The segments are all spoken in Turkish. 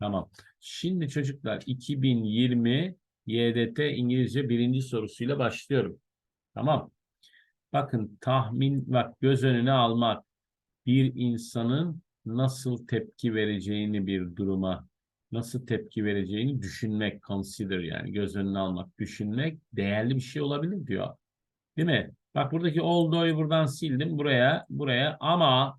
Tamam. Şimdi çocuklar 2020 YDT İngilizce birinci sorusuyla başlıyorum. Tamam. Bakın tahmin, bak göz önüne almak bir insanın nasıl tepki vereceğini bir duruma, nasıl tepki vereceğini düşünmek, consider yani göz önüne almak, düşünmek değerli bir şey olabilir diyor. Değil mi? Bak buradaki althoug'yu buradan sildim buraya, buraya ama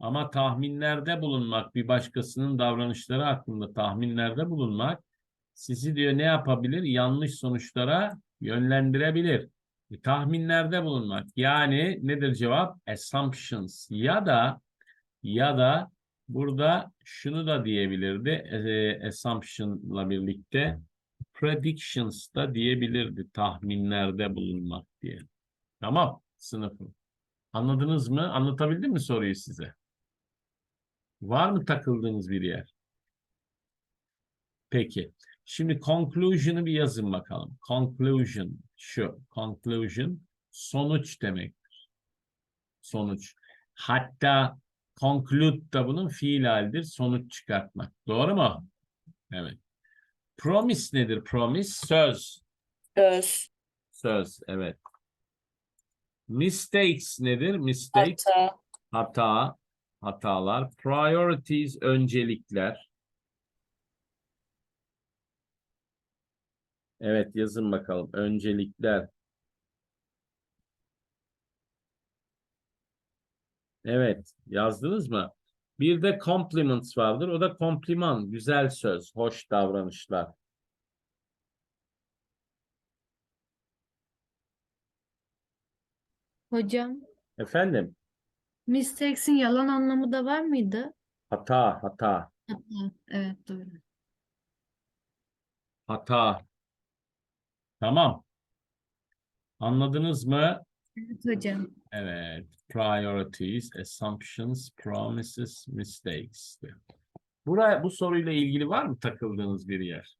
ama tahminlerde bulunmak, bir başkasının davranışları hakkında tahminlerde bulunmak sizi diyor ne yapabilir? Yanlış sonuçlara yönlendirebilir. E, tahminlerde bulunmak. Yani nedir cevap? Assumptions. Ya da ya da burada şunu da diyebilirdi. E, assumption'la birlikte predictions da diyebilirdi. Tahminlerde bulunmak diye. Tamam sınıfım. Anladınız mı? Anlatabildim mi soruyu size? Var mı takıldığınız bir yer? Peki. Şimdi conclusion'ı bir yazın bakalım. Conclusion şu. Conclusion sonuç demektir. Sonuç. Hatta conclude da bunun fiil halidir. Sonuç çıkartmak. Doğru mu? Evet. Promise nedir? Promise söz. Söz, Söz. Evet. Mistakes nedir? Mistake hata, hata, hatalar. Priorities öncelikler. Evet yazın bakalım. Öncelikler. Evet yazdınız mı? Bir de compliments vardır. O da kompliman, güzel söz, hoş davranışlar. Hocam, Efendim? Mistakes'in yalan anlamı da var mıydı? Hata, hata, Hata. Evet doğru. hata. Tamam. Anladınız mı? Evet hocam. Evet. Priorities, assumptions, promises, mistakes. Buraya, bu soruyla ilgili var mı takıldığınız bir yer?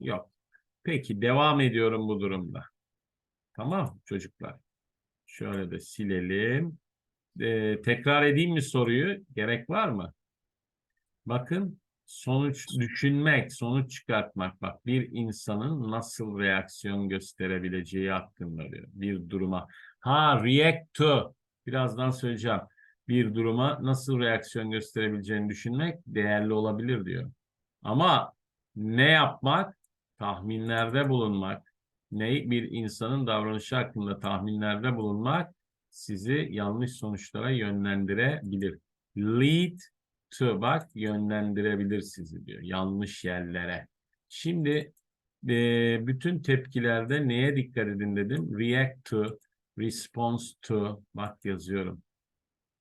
Yok. Peki devam ediyorum bu durumda. Tamam çocuklar. Şöyle de silelim. Ee, tekrar edeyim mi soruyu? Gerek var mı? Bakın sonuç düşünmek, sonuç çıkartmak. Bak bir insanın nasıl reaksiyon gösterebileceği hakkında diyor. Bir duruma. Ha react to. Birazdan söyleyeceğim. Bir duruma nasıl reaksiyon gösterebileceğini düşünmek değerli olabilir diyor. Ama ne yapmak? Tahminlerde bulunmak. Ne bir insanın davranışı hakkında tahminlerde bulunmak sizi yanlış sonuçlara yönlendirebilir. Lead to bak yönlendirebilir sizi diyor. Yanlış yerlere. Şimdi e, bütün tepkilerde neye dikkat edin dedim. React to, response to. Bak yazıyorum.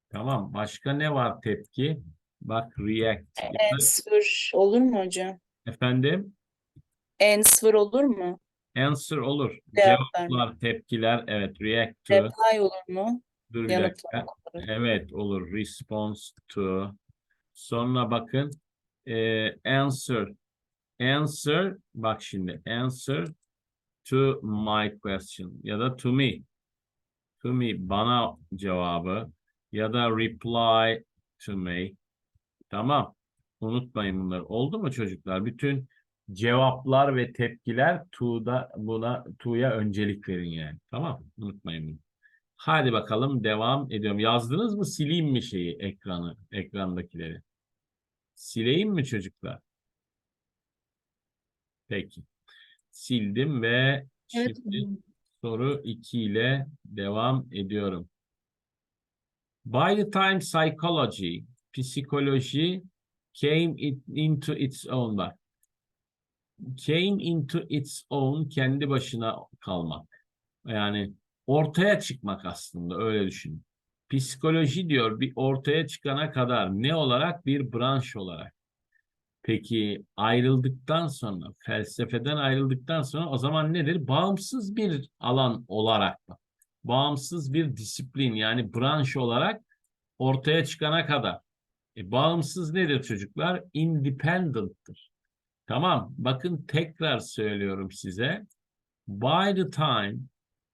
Tamam. Başka ne var tepki? Bak react. Answer olur mu hocam? Efendim? Answer olur mu? Answer olur. Cevap Cevaplar, tepkiler. Evet. React to. Reply olur mu? Dur bir dakika. olur. Evet olur. Response to. Sonra bakın eee, answer. Answer bak şimdi answer to my question ya da to me. To me bana cevabı ya da reply to me. Tamam. Unutmayın bunları. Oldu mu çocuklar? Bütün cevaplar ve tepkiler to'da buna to'ya öncelik verin yani. Tamam. Unutmayın bunu. Hadi bakalım devam ediyorum. Yazdınız mı? Sileyim mi şeyi ekranı, ekrandakileri? Sileyim mi çocuklar? Peki. Sildim ve Evet şimdi soru 2 ile devam ediyorum. By the time psychology, psikoloji came it- into its own bak. Came into its own kendi başına kalmak. Yani ortaya çıkmak aslında öyle düşün. Psikoloji diyor bir ortaya çıkana kadar ne olarak bir branş olarak. Peki ayrıldıktan sonra felsefeden ayrıldıktan sonra o zaman nedir? Bağımsız bir alan olarak mı? Bağımsız bir disiplin yani branş olarak ortaya çıkana kadar. E, bağımsız nedir çocuklar? Independent'tır. Tamam. Bakın tekrar söylüyorum size. By the time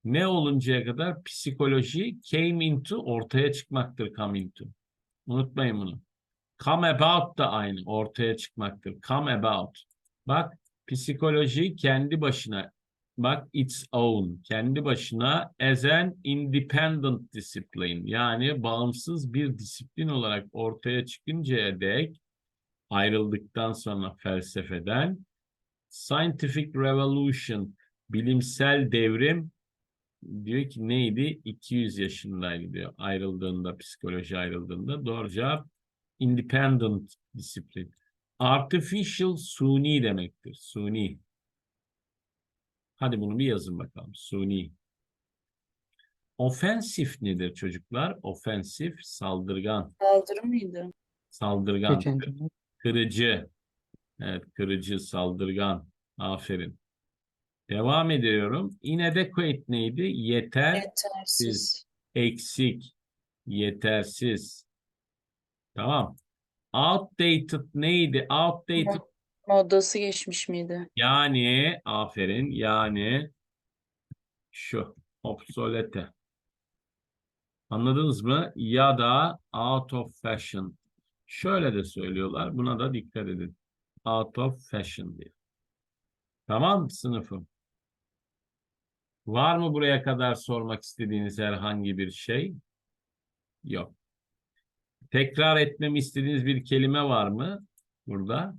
ne oluncaya kadar psikoloji came into ortaya çıkmaktır come into. Unutmayın bunu. Come about da aynı. Ortaya çıkmaktır. Come about. Bak psikoloji kendi başına. Bak its own. Kendi başına as an independent discipline. Yani bağımsız bir disiplin olarak ortaya çıkıncaya dek ayrıldıktan sonra felsefeden scientific revolution bilimsel devrim diyor ki neydi? 200 yaşındaydı diyor. Ayrıldığında, psikoloji ayrıldığında. Doğru cevap independent disiplin. Artificial suni demektir. Suni. Hadi bunu bir yazın bakalım. Suni. Ofensif nedir çocuklar? Ofensif, saldırgan. Saldırı mıydı? Saldırgan. Kırıcı. Evet, kırıcı, saldırgan. Aferin. Devam ediyorum. Inadequate neydi? Yeter, Yetersiz. eksik, yetersiz. Tamam. Outdated neydi? Outdated Modası geçmiş miydi? yani, aferin, yani şu, obsolete. Anladınız mı? Ya da out of fashion. Şöyle de söylüyorlar. Buna da dikkat edin. Out of fashion diye. Tamam sınıfım. Var mı buraya kadar sormak istediğiniz herhangi bir şey? Yok. Tekrar etmemi istediğiniz bir kelime var mı burada?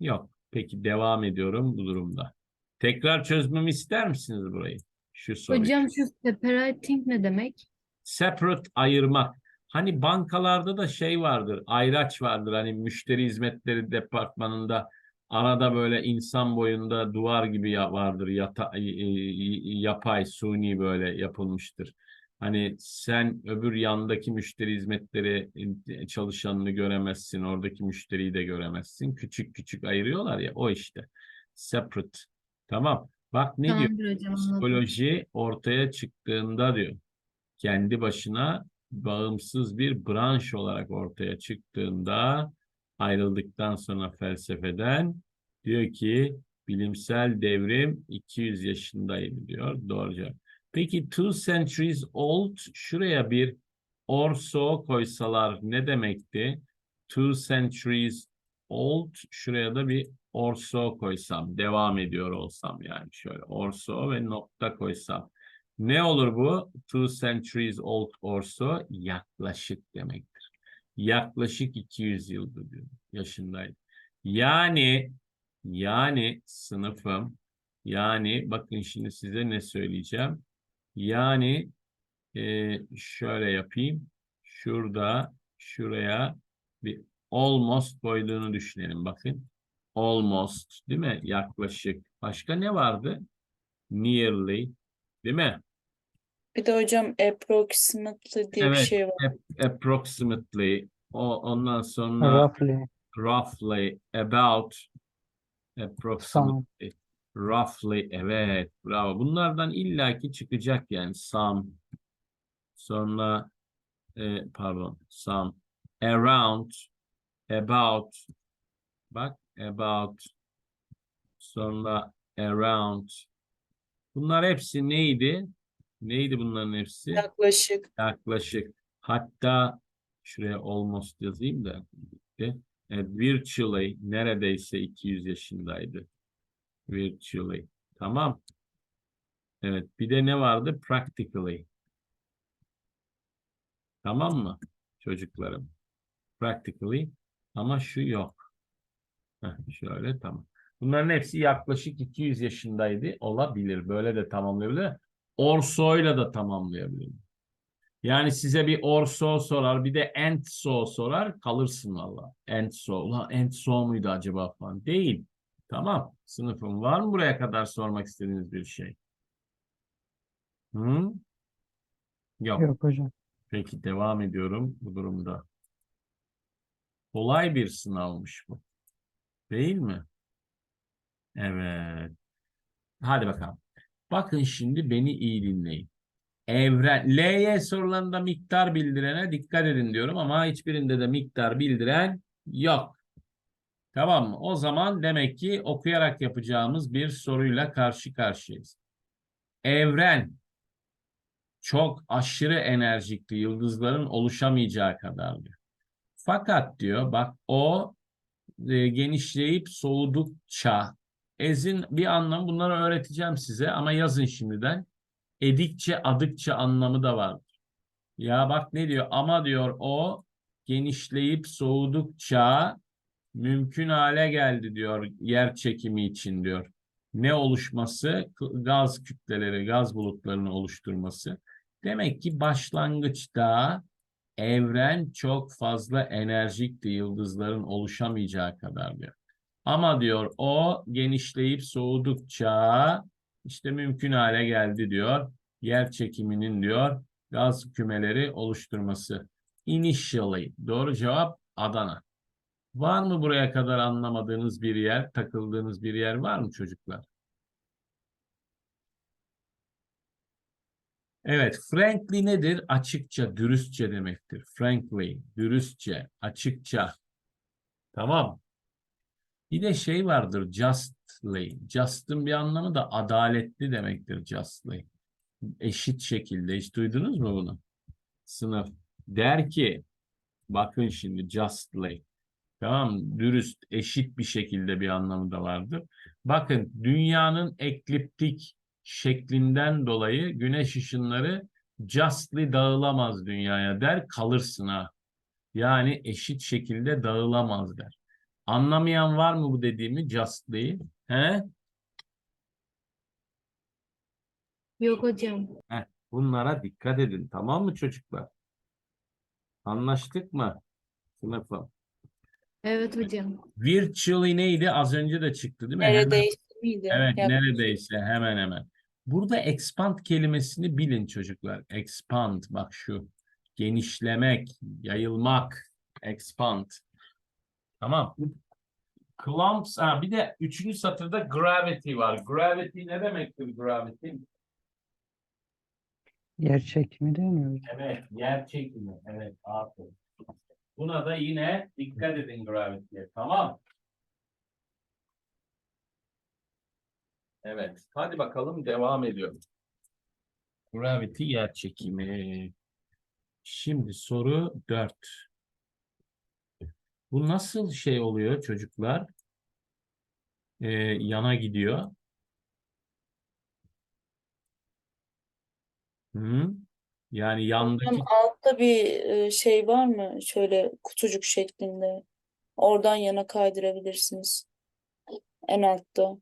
Yok. Peki devam ediyorum bu durumda. Tekrar çözmemi ister misiniz burayı? Şu soruyu. Hocam şu separating ne demek? Separate ayırmak. Hani bankalarda da şey vardır, ayraç vardır. Hani müşteri hizmetleri departmanında arada böyle insan boyunda duvar gibi vardır. Yata, yapay, suni böyle yapılmıştır. Hani sen öbür yandaki müşteri hizmetleri e, çalışanını göremezsin, oradaki müşteriyi de göremezsin. Küçük küçük ayırıyorlar ya, o işte. Separate. Tamam. Bak ne diyor? Tamamdır hocam anladım. Psikoloji ortaya çıktığında diyor kendi başına bağımsız bir branş olarak ortaya çıktığında ayrıldıktan sonra felsefeden diyor ki bilimsel devrim 200 yaşındaydı diyor. Doğru cevap. Peki two centuries old şuraya bir orso koysalar ne demekti? Two centuries old şuraya da bir orso koysam devam ediyor olsam yani şöyle orso ve nokta koysam ne olur bu? Two centuries old orso yaklaşık demektir. Yaklaşık 200 yıldır diyor yaşındaydı. Yani yani sınıfım yani bakın şimdi size ne söyleyeceğim. Yani e, şöyle yapayım. Şurada şuraya bir almost koyduğunu düşünelim bakın. Almost değil mi? Yaklaşık. Başka ne vardı? Nearly değil mi? Bir de hocam approximately diye bir Evet, şey var. ap- approximately. O ondan sonra Roughly. roughly about approximately. Roughly evet bravo. Bunlardan illaki çıkacak yani some. Sonra e, pardon some. Around about bak about. Sonra around. Bunlar hepsi neydi neydi bunların hepsi Yaklaşık. yaklaşık hatta şuraya almost yazayım da. Evet, virtually neredeyse 200 yaşındaydı. Virtually. Tamam. Evet, bir de ne vardı? Practically. Tamam mı çocuklarım? Practically ama şu yok. Heh, şöyle tamam. Bunların hepsi yaklaşık 200 yaşındaydı. Olabilir. Böyle de tamamlayabilir. Orso'yla da tamamlayabilir. Yani size bir orso sorar, bir de entso sorar, kalırsın valla. Entso, ulan entso muydu acaba falan. Değil. Tamam. Sınıfım var mı buraya kadar sormak istediğiniz bir şey? Hı? Yok. Yok hocam. Peki devam ediyorum bu durumda. Kolay bir sınavmış bu. Değil mi? Evet. Hadi bakalım. Bakın şimdi beni iyi dinleyin. Evren, LY sorularında miktar bildirene dikkat edin diyorum ama hiçbirinde de miktar bildiren yok. Tamam mı? O zaman demek ki okuyarak yapacağımız bir soruyla karşı karşıyayız. Evren çok aşırı enerjikli yıldızların oluşamayacağı kadar diyor. Fakat diyor bak o e, genişleyip soğudukça ezin bir anlamı bunları öğreteceğim size ama yazın şimdiden. Edikçe adıkça anlamı da var. Ya bak ne diyor ama diyor o genişleyip soğudukça mümkün hale geldi diyor yer çekimi için diyor. Ne oluşması? Gaz kütleleri, gaz bulutlarını oluşturması. Demek ki başlangıçta evren çok fazla enerjikti yıldızların oluşamayacağı kadar diyor. Ama diyor o genişleyip soğudukça işte mümkün hale geldi diyor. Yer çekiminin diyor gaz kümeleri oluşturması. Initially. Doğru cevap Adana. Var mı buraya kadar anlamadığınız bir yer, takıldığınız bir yer var mı çocuklar? Evet, frankly nedir? Açıkça, dürüstçe demektir. Frankly, dürüstçe, açıkça. Tamam. Bir de şey vardır, justly. Just'ın bir anlamı da adaletli demektir justly. Eşit şekilde. Hiç duydunuz mu bunu? Sınıf. Der ki, bakın şimdi justly. Tamam? Dürüst, eşit bir şekilde bir anlamı da vardır. Bakın dünyanın ekliptik şeklinden dolayı güneş ışınları justly dağılamaz dünyaya der kalırsın ha. Yani eşit şekilde dağılamaz der. Anlamayan var mı bu dediğimi justly? He? Yok hocam. Bunlara dikkat edin tamam mı çocuklar? Anlaştık mı? Sınıfım. Evet hocam. Virtually neydi? Az önce de çıktı değil mi? Hemen- Neredeyse miydi? Evet, Yaklaşık. neredeyse hemen hemen. Burada expand kelimesini bilin çocuklar. Expand, bak şu. Genişlemek, yayılmak. Expand. Tamam. Clumps, ha, bir de üçüncü satırda gravity var. Gravity ne demektir gravity? Yer çekimi değil mi? Evet, yer çekimi. Evet, aferin. Buna da yine dikkat edin gravity'ye. Tamam. Evet, hadi bakalım devam ediyorum. Gravity yer çekimi. Şimdi soru 4. Bu nasıl şey oluyor çocuklar? Ee, yana gidiyor. Hı? Yani yandaki Hocam altta bir e, şey var mı? Şöyle kutucuk şeklinde. Oradan yana kaydırabilirsiniz. En altta.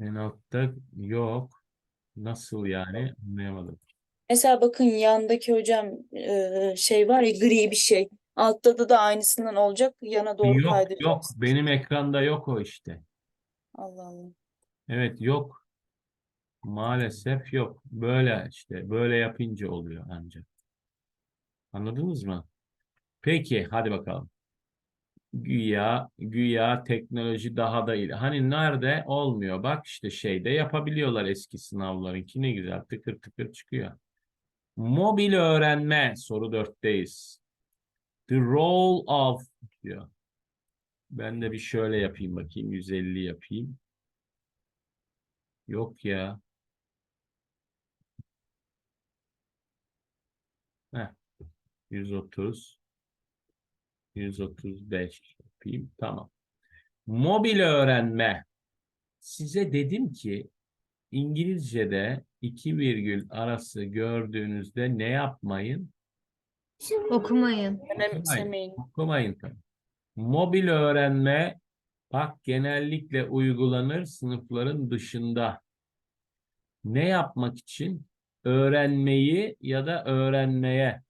En altta yok. Nasıl yani? Anlayamadım. Mesela bakın yandaki hocam e, şey var ya gri bir şey. Altta da da aynısından olacak. Yana doğru Yok yok. kaydıracaksınız. Benim ekranda yok o işte. Allah Allah. Evet yok. Maalesef yok. Böyle işte. Böyle yapınca oluyor ancak. Anladınız mı? Peki hadi bakalım. Güya, güya teknoloji daha da iyi. Hani nerede olmuyor? Bak işte şeyde yapabiliyorlar eski sınavlarınki ne güzel tıkır tıkır çıkıyor. Mobil öğrenme soru dörtteyiz. The role of diyor. Ben de bir şöyle yapayım bakayım. 150 yapayım. Yok ya. Heh. 130. 135 yapayım. Tamam. Mobil öğrenme. Size dedim ki İngilizce'de iki virgül arası gördüğünüzde ne yapmayın? Okumayın. Önemsemeyin. Okumayın tabii. Mobil öğrenme bak genellikle uygulanır sınıfların dışında. Ne yapmak için? Öğrenmeyi ya da öğrenmeye.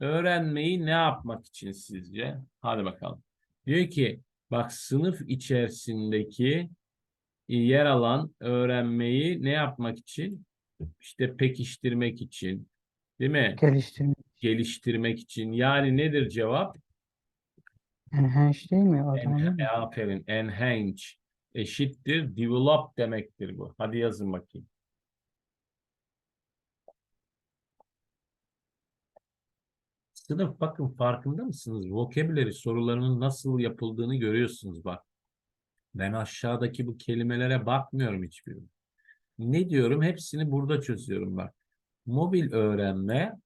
Öğrenmeyi ne yapmak için sizce? Hadi bakalım. Diyor ki bak sınıf içerisindeki yer alan öğrenmeyi ne yapmak için? İşte pekiştirmek için. Değil mi? Geliştirme. Geliştirmek için. Yani nedir cevap? Enhance değil mi? Değil En, mi? aferin. Enhance eşittir. Develop demektir bu. Hadi yazın bakayım. Sınıf bakın farkında mısınız? Vocabulary sorularının nasıl yapıldığını görüyorsunuz bak. Ben aşağıdaki bu kelimelere bakmıyorum hiçbirine. Ne diyorum? Hepsini burada çözüyorum bak. Mobil öğrenme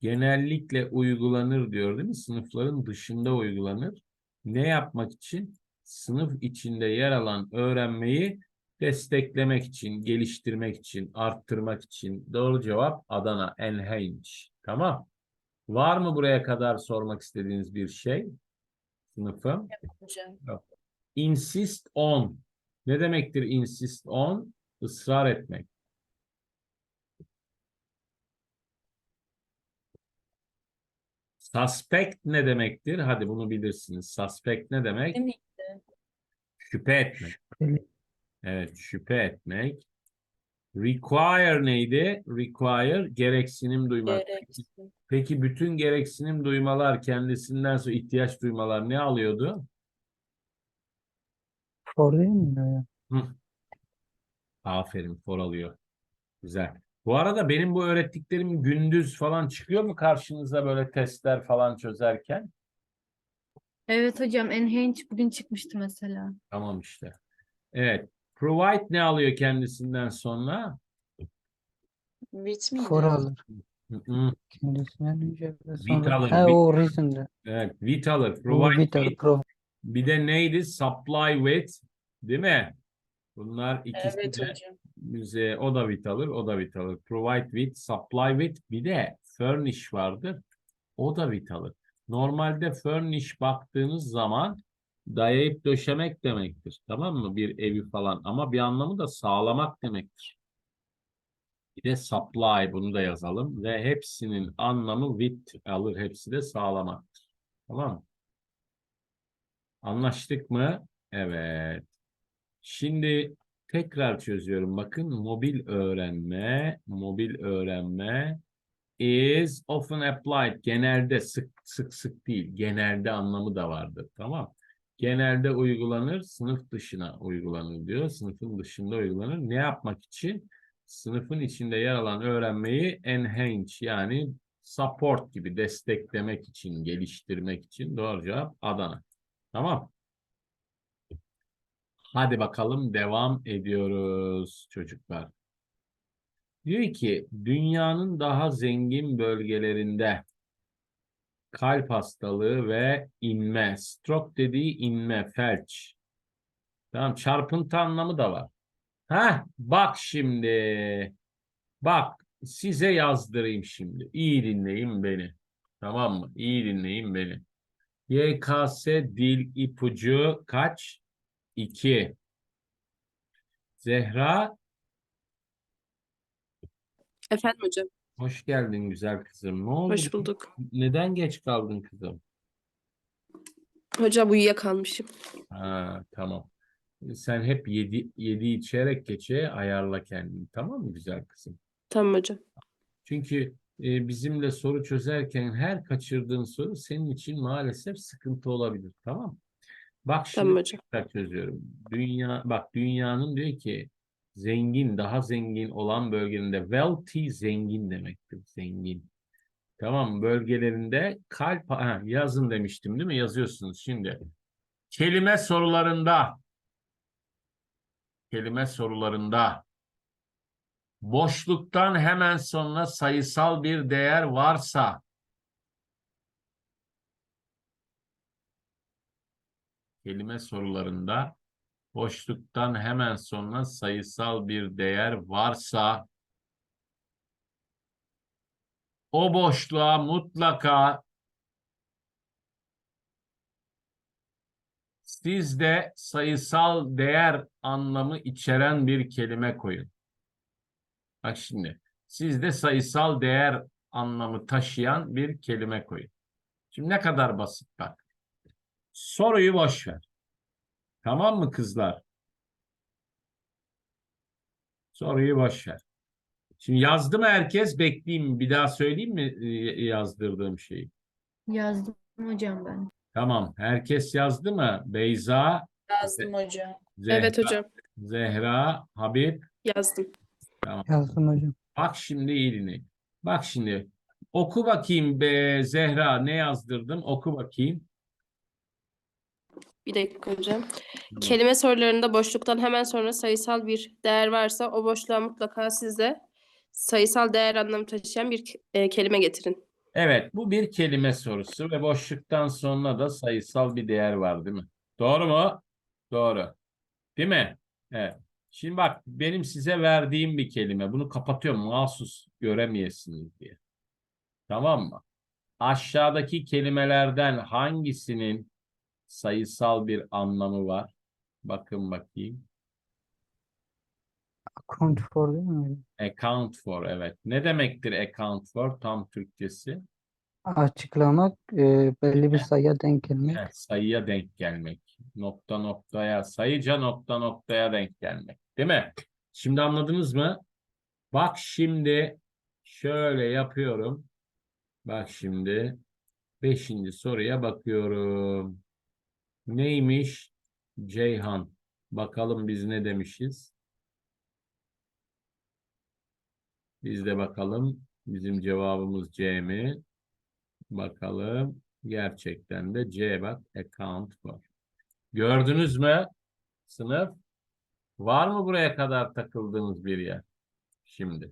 genellikle uygulanır diyor değil mi? Sınıfların dışında uygulanır. Ne yapmak için? Sınıf içinde yer alan öğrenmeyi desteklemek için, geliştirmek için, arttırmak için. Doğru cevap Adana, enhance. Tamam. Var mı buraya kadar sormak istediğiniz bir şey? Sınıfım. Hocam. Insist on. Ne demektir insist on? Israr etmek. Suspect ne demektir? Hadi bunu bilirsiniz. Suspect ne demek? Mi? Şüphe etmek. Evet, şüphe etmek. Require neydi? Require gereksinim duymak. Gereksin. Peki bütün gereksinim duymalar kendisinden sonra ihtiyaç duymalar ne alıyordu? For değil mi? Hı. Aferin, for alıyor. Güzel. Bu arada benim bu öğrettiklerim gündüz falan çıkıyor mu karşınıza böyle testler falan çözerken? Evet hocam enhance bugün çıkmıştı mesela. Tamam işte. Evet. Provide ne alıyor kendisinden sonra? With miydi? For alır. Hı hı. Kendisinden önce ve sonra. alır, Ha o. Evet. With alır. O Provide with alır. with. Pro. Bir de neydi? Supply with. Değil mi? Bunlar ikisi Evet de hocam. Bize o da with alır, o da with alır. Provide with, supply with. Bir de furnish vardır. O da with alır. Normalde furnish baktığınız zaman dayayıp döşemek demektir. Tamam mı? Bir evi falan. Ama bir anlamı da sağlamak demektir. Bir de supply bunu da yazalım. Ve hepsinin anlamı with alır. Hepsi de sağlamaktır. Tamam mı? Anlaştık mı? Evet. Şimdi tekrar çözüyorum. Bakın mobil öğrenme, mobil öğrenme is often applied. Genelde sık sık sık değil. Genelde anlamı da vardır. Tamam. Genelde uygulanır, sınıf dışına uygulanır diyor. Sınıfın dışında uygulanır. Ne yapmak için? Sınıfın içinde yer alan öğrenmeyi enhance yani support gibi desteklemek için, geliştirmek için doğru cevap Adana. Tamam. Hadi bakalım devam ediyoruz çocuklar. Diyor ki dünyanın daha zengin bölgelerinde kalp hastalığı ve inme, stroke dediği inme, felç. Tamam, çarpıntı anlamı da var. Ha, bak şimdi. Bak, size yazdırayım şimdi. İyi dinleyin beni. Tamam mı? İyi dinleyin beni. YKS dil ipucu kaç? 2. Zehra, Efendim hocam. hoş geldin güzel kızım. Ne oldu? Hoş bulduk. Neden geç kaldın kızım? Hocam uyuyakalmışım. Ha, tamam. Sen hep yedi, yedi içerek geçe ayarla kendini. Tamam mı güzel kızım? Tamam hocam. Çünkü e, bizimle soru çözerken her kaçırdığın soru senin için maalesef sıkıntı olabilir. Tamam mı? Bak şimdi Tamam hocam. tekrar çözüyorum. Dünya, bak dünyanın diyor ki zengin, daha zengin olan bölgelerinde wealthy zengin demektir. Zengin. Tamam bölgelerinde kalp ha, yazın demiştim değil mi? Yazıyorsunuz şimdi. Kelime sorularında kelime sorularında boşluktan hemen sonra sayısal bir değer varsa kelime sorularında boşluktan hemen sonra sayısal bir değer varsa o boşluğa mutlaka siz de sayısal değer anlamı içeren bir kelime koyun. Bak şimdi siz de sayısal değer anlamı taşıyan bir kelime koyun. Şimdi ne kadar basit bak. Soruyu boş ver. Tamam mı kızlar? Soruyu boş ver. Şimdi yazdı mı herkes? Bekleyeyim mi? Bir daha söyleyeyim mi e, yazdırdığım şeyi? Yazdım hocam ben. Tamam. Herkes yazdı mı? Beyza, Yazdım hocam. Zehra, Evet hocam. Zehra, Habib. Yazdım. Yazdım hocam. Bak şimdi dinle. Bak şimdi. Oku bakayım be Zehra ne yazdırdım? Oku bakayım. Bir dakika hocam. Kelime sorularında boşluktan hemen sonra sayısal bir değer varsa o boşluğa mutlaka siz de Sayısal değer anlamı taşıyan bir e, kelime getirin. Evet, bu bir kelime sorusu ve boşluktan sonra da sayısal bir değer var, değil mi? Doğru mu? Doğru. Değil mi? Evet. Şimdi bak, benim size verdiğim bir kelime. Bunu kapatıyorum, mahsus göremeyesiniz diye. Tamam mı? Aşağıdaki kelimelerden hangisinin sayısal bir anlamı var? Bakın bakayım. Account for değil mi? Account for, evet. Ne demektir account for tam Türkçesi? Açıklamak, e, belli bir sayıya denk gelmek. Evet, sayıya denk gelmek. Nokta noktaya, sayıca nokta noktaya denk gelmek. Değil mi? Şimdi anladınız mı? Bak şimdi şöyle yapıyorum. Bak şimdi beşinci soruya bakıyorum. Neymiş? Ceyhan. Bakalım biz ne demişiz? Biz de bakalım. Bizim cevabımız C mi? Bakalım. Gerçekten de C bak. Account for. Gördünüz mü? Sınıf. Var mı buraya kadar takıldığınız bir yer? Şimdi.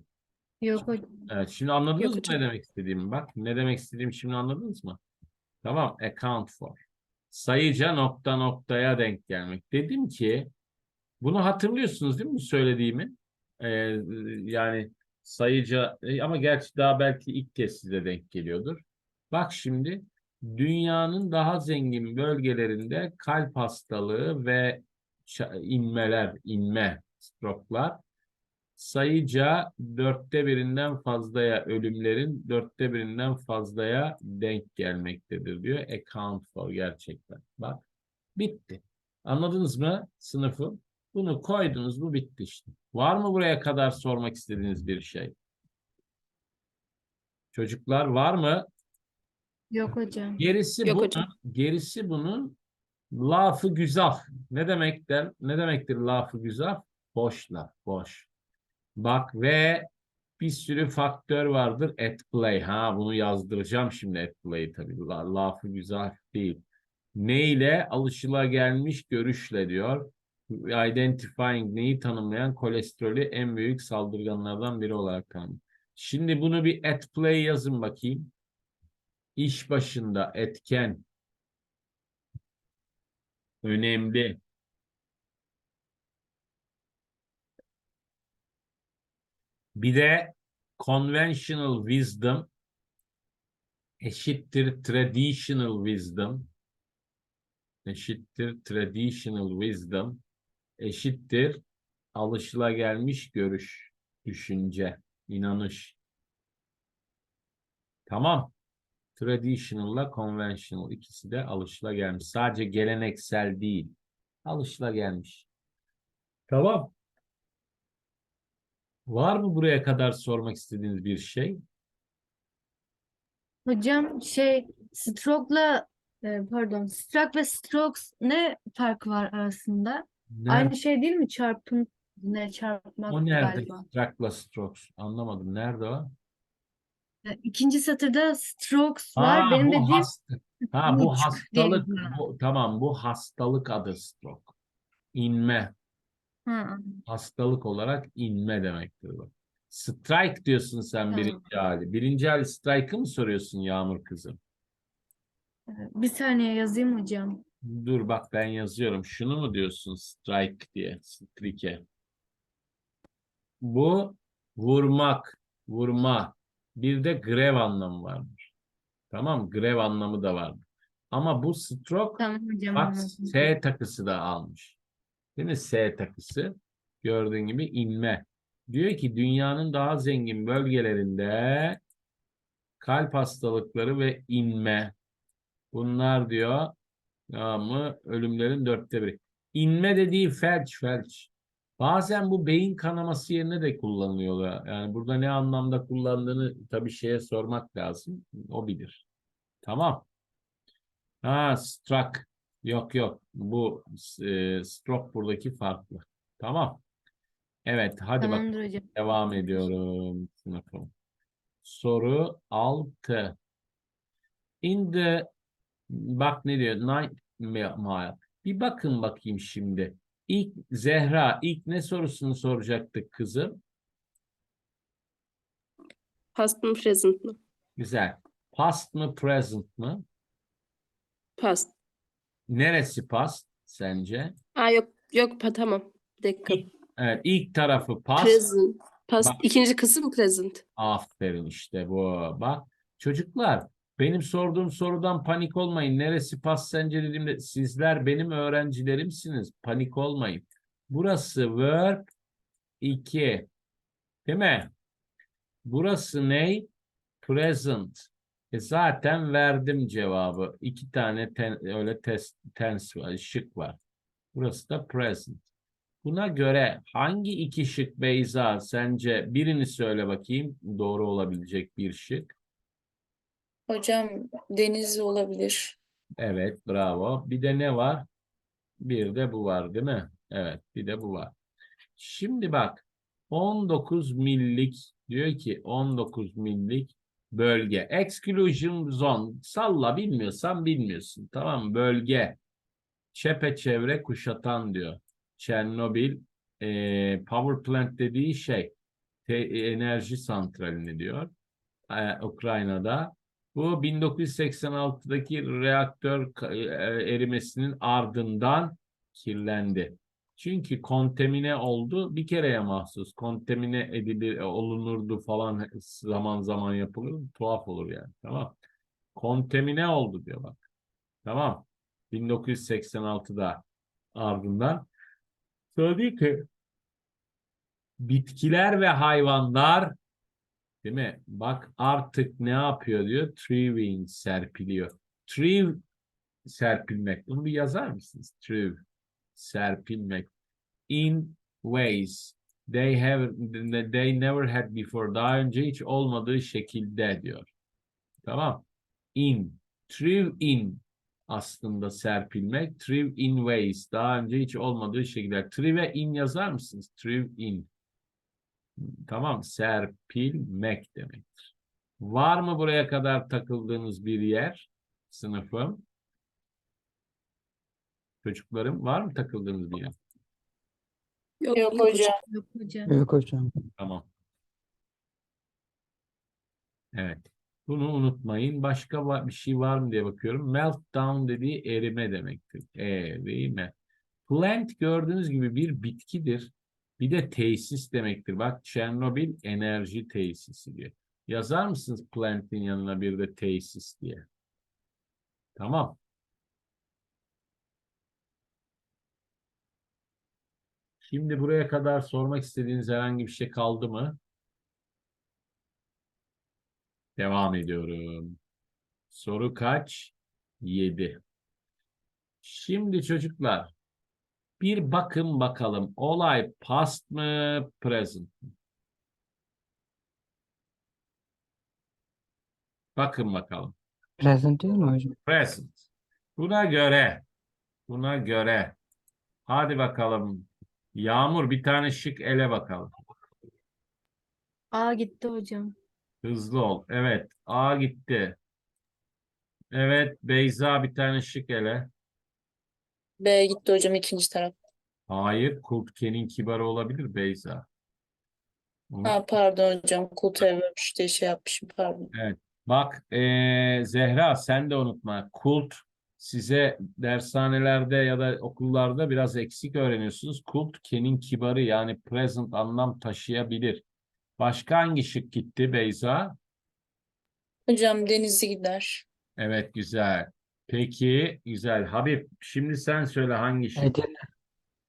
Yok hocam. Evet, şimdi anladınız Yok mı hocam. ne demek istediğimi? Bak, ne demek istediğimi şimdi anladınız mı? Tamam, account for. Sayıca nokta noktaya denk gelmek. Dedim ki, bunu hatırlıyorsunuz değil mi söylediğimi? Ee, yani sayıca, e, ama gerçi daha belki ilk kez size denk geliyordur. Bak şimdi, dünyanın daha zengin bölgelerinde kalp hastalığı ve inmeler, inme, stroke'lar sayıca dörtte birinden fazlaya ölümlerin dörtte birinden fazlaya denk gelmektedir diyor. Account for gerçekten. Bak bitti. Anladınız mı sınıfı? Bunu koydunuz bu bitti işte. Var mı buraya kadar sormak istediğiniz bir şey? Çocuklar var mı? Yok hocam. Gerisi Yok bunun, hocam. gerisi bunun lafı güzel. Ne demektir? Ne demektir lafı güzel? Boş laf, boş. Bak ve bir sürü faktör vardır at play. Ha bunu yazdıracağım şimdi at play tabii. La- Lafı güzel değil. Ne ile? Alışılagelmiş görüşle diyor. Identifying neyi tanımlayan kolesterolü en büyük saldırganlardan biri olarak tanımlıyor. Şimdi bunu bir at play yazın bakayım. İş başında etken önemli. Bir de conventional wisdom eşittir traditional wisdom eşittir traditional wisdom eşittir alışılagelmiş görüş, düşünce, inanış. Tamam. Traditional'la conventional ikisi de alışılagelmiş. Sadece geleneksel değil. Alışılagelmiş. Tamam. Var mı buraya kadar sormak istediğiniz bir şey? Hocam şey stroke'la e, pardon stroke ve strokes ne farkı var arasında? Nerede? Aynı şey değil mi? Çarpım ne çarpmak o nerede? galiba. Struck'la strokes. Anlamadım. Nerede o? E, İkinci satırda strokes var. Ha, Benim bu dediğim hasta. Ha, bu hastalık. Bu, tamam, bu hastalık adı stroke. İnme. Ha, Hastalık olarak inme demektir bu. Strike diyorsun sen Tamam. birinci hali. Birinci hali strike'ı mı soruyorsun Yağmur kızım? e, bir saniye yazayım hocam. Dur bak ben yazıyorum. Şunu mu diyorsun strike diye? Strike. Bu vurmak, vurma. Bir de grev anlamı vardır. Tamam, grev anlamı da vardır. Ama bu stroke Tamam hocam Bak anladım. S takısı da almış. Değil mi? S takısı. Gördüğün gibi inme. Diyor ki dünyanın daha zengin bölgelerinde kalp hastalıkları ve inme. Bunlar diyor tamam? Ölümlerin dörtte biri. İnme dediği felç felç. Bazen bu beyin kanaması yerine de kullanılıyor. Yani burada ne anlamda kullandığını tabii şeye sormak lazım. O bilir. Tamam. Ha, struck. Yok yok. Bu e, stroke buradaki farklı. Tamam. Evet, hadi bak Tamamdır hocam. devam ediyorum sınıfım. Soru 6. In the bak ne diyor? Night mile. Bir bakın bakayım şimdi. İlk Zehra ilk ne sorusunu soracaktık kızım? Past mı present mı? Güzel. Past mı present mı? Past. Neresi past sence? Aa yok yok pa tamam. Bir dakika. Evet, ilk tarafı past. Present. Past. Bak. ikinci kısım present. Aferin işte bu. Bak çocuklar benim sorduğum sorudan panik olmayın. Neresi pas sence dediğimde sizler benim öğrencilerimsiniz. Panik olmayın. Burası verb 2. Değil mi? Burası ne? Present. E zaten verdim cevabı. İki tane ten- öyle test, tense var, şık var. Burası da present. Buna göre hangi iki şık Beyza sence birini söyle bakayım doğru olabilecek bir şık. Hocam deniz olabilir. Evet bravo. Bir de ne var? Bir de bu var değil mi? Evet bir de bu var. Şimdi bak 19 millik diyor ki 19 millik bölge. Exclusion zone. Salla bilmiyorsan bilmiyorsun. Tamam? Bölge. Çepeçevre kuşatan diyor. Çernobil eee, power plant dediği şey te- enerji santralini diyor. Eee, Ukrayna'da. Bu 1986'daki reaktör e, erimesinin ardından kirlendi. Çünkü kontamine oldu. Bir kereye mahsus. Kontamine edilir, olunurdu falan zaman zaman yapılır. Tuhaf olur yani. Tamam. Kontamine oldu diyor bak. Tamam. 1986'da ardından. Sonra diyor ki bitkiler ve hayvanlar Değil mi? Bak artık ne yapıyor diyor? Thriving serpiliyor. Thrive serpilmek. Bunu bir yazar mısınız? Thrive serpilmek. In ways they have they never had before. Daha önce hiç olmadığı şekilde diyor. Tamam. In. Thrive in aslında serpilmek. Thrive in ways. Daha önce hiç olmadığı şekilde. Thrive in yazar mısınız? Thrive in. Tamam, serpilmek demektir. Var mı buraya kadar takıldığınız bir yer? Sınıfım. Çocuklarım var mı takıldığınız bir yer? Yok, Yok hocam. Yok hocam. Yok hocam. Tamam. Evet. Bunu unutmayın. Başka bir şey var mı diye bakıyorum. Meltdown dediği erime demektir. Erime. Plant gördüğünüz gibi bir bitkidir. Bir de tesis demektir. Bak Çernobil enerji tesisi diyor. Yazar mısınız plant'in yanına bir de tesis diye? Tamam. Şimdi buraya kadar sormak istediğiniz herhangi bir şey kaldı mı? Devam ediyorum. Soru kaç? 7. Şimdi çocuklar bir bakın bakalım olay past mı present mı? Bakın bakalım. Present değil mi hocam? Present. Buna göre buna göre hadi bakalım Yağmur bir tane şık ele bakalım. A gitti hocam. Hızlı ol. Evet. A gitti. Evet. Beyza bir tane şık ele. B gitti hocam ikinci taraf. Hayır. Kurtke'nin kibarı olabilir Beyza. Onu- Ha pardon hocam. Kultaya bölmüş diye şey yapmışım pardon. Bak eee, Zehra sen de unutma. Kult size dershanelerde ya da okullarda biraz eksik öğreniyorsunuz. Kult kenin kibarı yani present anlam taşıyabilir. Başka hangi şık gitti Beyza? Hocam denizi gider. Evet güzel. Peki güzel. Habib şimdi sen söyle hangi şık? Edirne.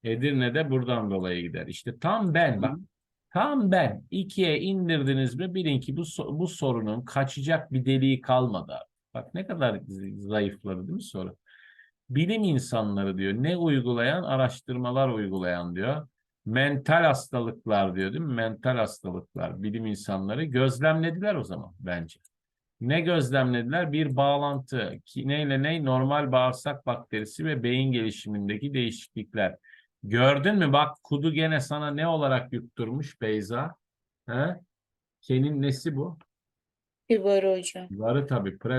Edirne'de buradan dolayı gider. İşte tam ben bak. Tam ben. ikiye indirdiniz mi bilin ki bu, bu sorunun kaçacak bir deliği kalmadı. artık. Bak ne kadar zayıfladı değil mi soru? Bilim insanları diyor. Ne uygulayan? Araştırmalar uygulayan diyor. Mental hastalıklar diyor değil mi? Mental hastalıklar. Bilim insanları gözlemlediler o zaman bence. Ne gözlemlediler? Bir bağlantı. Ki, neyle ne? Normal bağırsak bakterisi ve beyin gelişimindeki değişiklikler. Gördün mü? Bak Kudu gene sana ne olarak yutturmuş Beyza? He? Kenin nesi bu? Kibar hocam. Varı tabii. Pre